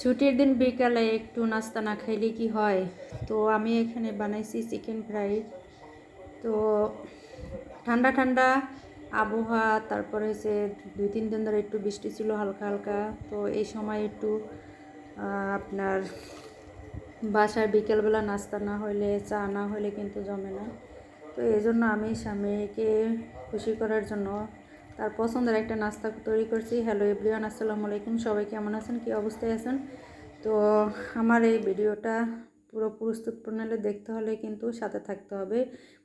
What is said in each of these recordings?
ছুটির দিন বিকালে একটু নাস্তা না খাইলে কি হয়? তো আমি এখানে বানাইছি চিকেন ফ্রাই। তো ঠান্ডা ঠান্ডা আবহাওয়া, তারপরে হচ্ছে দুই, তিন দিন ধরে একটু বৃষ্টি ছিল হালকা হালকা। তো এই সময় একটু আপনার বাসায় বিকেলবেলা নাস্তা না হইলে, চা না হইলে কিন্তু জমে না। তো এই জন্য আমি স্বামীকে খুশি করার জন্য তার পছন্দের একটা নাস্তা তৈরি করছি। হ্যালো এভরিওয়ান আসসালামু আলাইকুম। সবাই কেমন আছেন? কী অবস্থায় আছেন? তো আমার এই ভিডিওটা পুরো প্রস্তুত প্রণালী দেখতে হলে কিন্তু সাথে থাকতে হবে।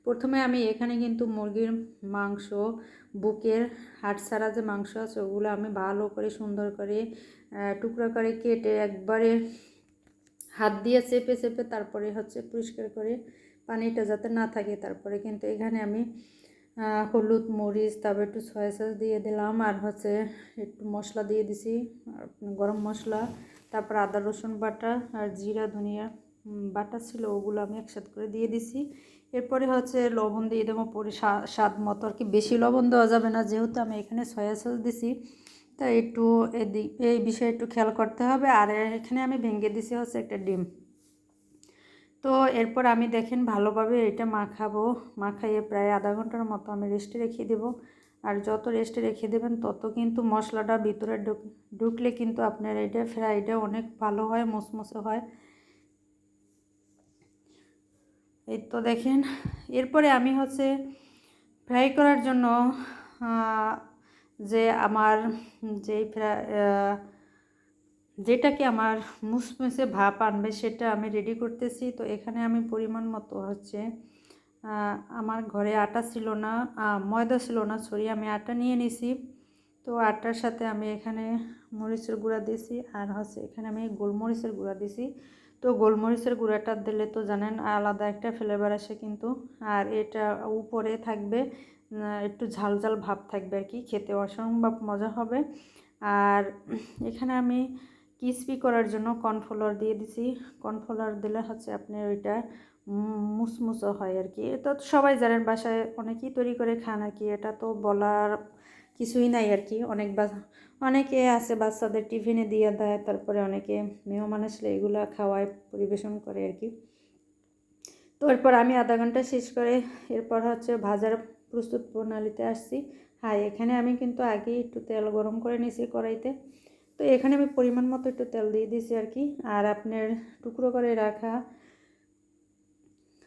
প্রথমে আমি এখানে কিন্তু মুরগির মাংস, বুকের হাট ছাড়া যে মাংস আছে, ওগুলো আমি ভালো করে, সুন্দর করে টুকরা করে কেটে একবারে হাত দিয়ে চেপে চেপে তারপরে হচ্ছে পরিষ্কার করে পানিটা যাতে না থাকে, তারপরে কিন্তু এখানে আমি হলুদ, মরিচ, তারপর একটু সয়া সস দিয়ে দিলাম, আর হচ্ছে একটু মশলা দিয়ে দিছি গরম মশলা, তারপর আদা, রসুন বাটা, আর জিরা, ধনিয়া বাটা ছিল, ওগুলো আমি একসাথে করে দিয়ে দিছি। এরপরে হচ্ছে লবণ দিয়ে দেবো, পরে স্বা- স্বাদ মতো, আর কি বেশি লবণ দেওয়া যাবে না, যেহেতু আমি এখানে সয়া সস দিছি, তাই একটু এই বিষয়ে একটু খেয়াল করতে হবে, আর এখানে আমি ভেঙে দিছি হচ্ছে একটা ডিম। তো এরপর আমি দেখেন ভালোভাবে এটা মাখাবো। মাখাইয়ে প্রায় আধা ঘণ্টার মতো আমি রেস্টে রেখে দেব। আর যত রেস্টে রেখে দেবেন, তত কিন্তু মশলাটা ভিতরে ঢুক, ঢুকলে কিন্তু আপনার এটা ফ্রাইটা অনেক ভালো হয়, মুসমুসে হয়। এই তো দেখেন, এরপরে আমি হচ্ছে ফ্রাই করার জন্য যে আমার যেই ফ্রাই যেটাকে আমার মুসমুসে ভাপ আনবে সেটা আমি রেডি করতেছি। তো এখানে আমি পরিমাণ মতো হচ্ছে আমার ঘরে আটা ছিল না ময়দা ছিল না, সরি, আমি আটা নিয়ে নিছি। তো আটার সাথে আমি এখানে মরিচের গুঁড়া দিছি আর হচ্ছে এখানে আমি গোলমরিচের গুঁড়া দিছি তো গোলমরিচের গুঁড়াটা দিলে তো জানেন আলাদা একটা ফ্লেভার আসে কিন্তু, আর এটা উপরে থাকবে একটু ঝাল ঝাল ভাব থাকবে আর কি, খেতে অসম্ভব মজা হবে। আর এখানে আমি ক্রিসপি করার জন্য কর্নফ্লাওয়ার দিয়ে দিছি। কর্নফ্লাওয়ার দিলে হচ্ছে আপনার ওইটা মুসমুসো হয় আর কি। এটা তো সবাই জানেন, বাসায় অনেকেই তৈরি করে খান আর কি। এটা তো বলার কিছুই নাই আর কি। অনেক বা অনেকে আছে বাচ্চাদের টিফিনে দিয়ে দেয়, তারপরে অনেকে মেহমান আসলে এগুলো খাওয়ায়, পরিবেশন করে আর কি। তো এরপর আমি আধা ঘণ্টা শেষ করে এরপর হচ্ছে ভাজার প্রস্তুত প্রণালীতে আসছি। হ্যাঁ এখানে আমি কিন্তু আগেই একটু তেল গরম করে নিয়েছি কড়াইতে। তো এখানে আমি পরিমাণ মতো একটু তেল দিয়ে দিয়েছি আর কি। আর আপনার টুকরো করে রাখা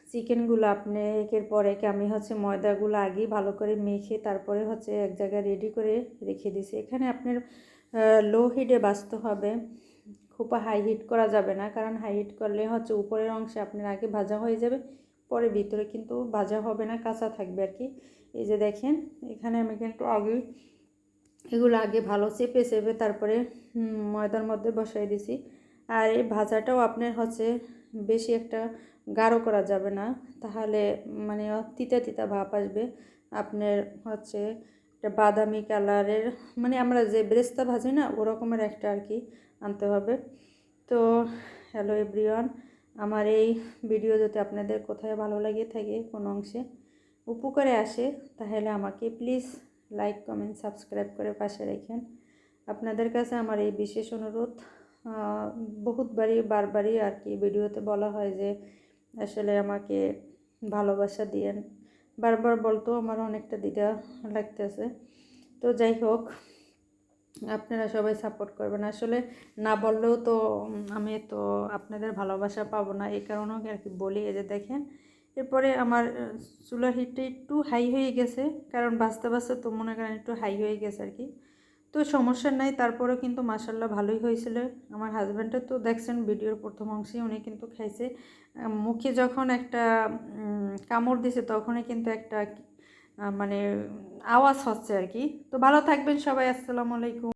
চিকেনগুলো আপনি একের পর এক আমি হচ্ছে ময়দাগুলো আগেই ভালো করে মেখে তারপরে হচ্ছে এক জায়গায় রেডি করে রেখে দিয়েছি। এখানে আপনার লো হিটে বাঁচতে হবে। খুব হাই হিট করা যাবে না, কারণ হাই হিট করলে হচ্ছে উপরের অংশে আপনার আগে ভাজা হয়ে যাবে, পরে ভিতরে কিন্তু ভাজা হবে না, কাঁচা থাকবে আর কি। এই যে দেখেন, এখানে আমি কিন্তু আগেই এগুলো আগে ভালো চেপে চেপে তারপরে ময়দার মধ্যে বসাই দিছি। আর এই ভাজাটাও আপনার হচ্ছে বেশি একটা গাঢ় করা যাবে না। তাহলে মানে তিতা তিতা ভাব আসবে। আপনার হচ্ছে একটা বাদামি কালারের মানে আমরা যে ব্রেস্তা ভাজি না, ওরকমের একটা আর কি আনতে হবে। তো হ্যালো এভরিওয়ান আমার এই ভিডিও যদি আপনাদের কোথায় ভালো লাগে থাকে কোনো অংশে, উপকারে আসে, তাহলে আমাকে প্লিজ লাইক, কমেন্ট, সাবস্ক্রাইব করে পাশে রেখেন। আপনাদের কাছে আমার এই বিশেষ অনুরোধ বহুতবারই, বারবারই আর কি ভিডিওতে বলা হয় যে আসলে আমাকে ভালোবাসা দিয়েন। বারবার বলতেও আমার অনেকটা দ্বিধা লাগতেছে। তো যাই হোক, আপনারা সবাই সাপোর্ট করবেন। আসলে না বললেও তো আমি তো আপনাদের ভালোবাসা পাবো না। এই কারণেও আর কি বলি? এই যে দেখেন এরপরে আমার চুলার হিটটা একটু হাই হয়ে গেছে, কারণ বাঁচতে বাঁচতে তো মনে করেন একটু হাই হয়ে গেছে আর কি। তো সমস্যা নাই, তারপরেও কিন্তু মাসাল্লাহ ভালোই হয়েছিল। আমার হাজব্যান্ডের তো দেখছেন ভিডিওর প্রথম অংশে, উনি কিন্তু খাইছে। মুখে যখন একটা কামড় দিছে তখনই কিন্তু একটা মানে আওয়াজ হচ্ছে আর কি। তো ভালো থাকবেন সবাই, আসসালামু আলাইকুম।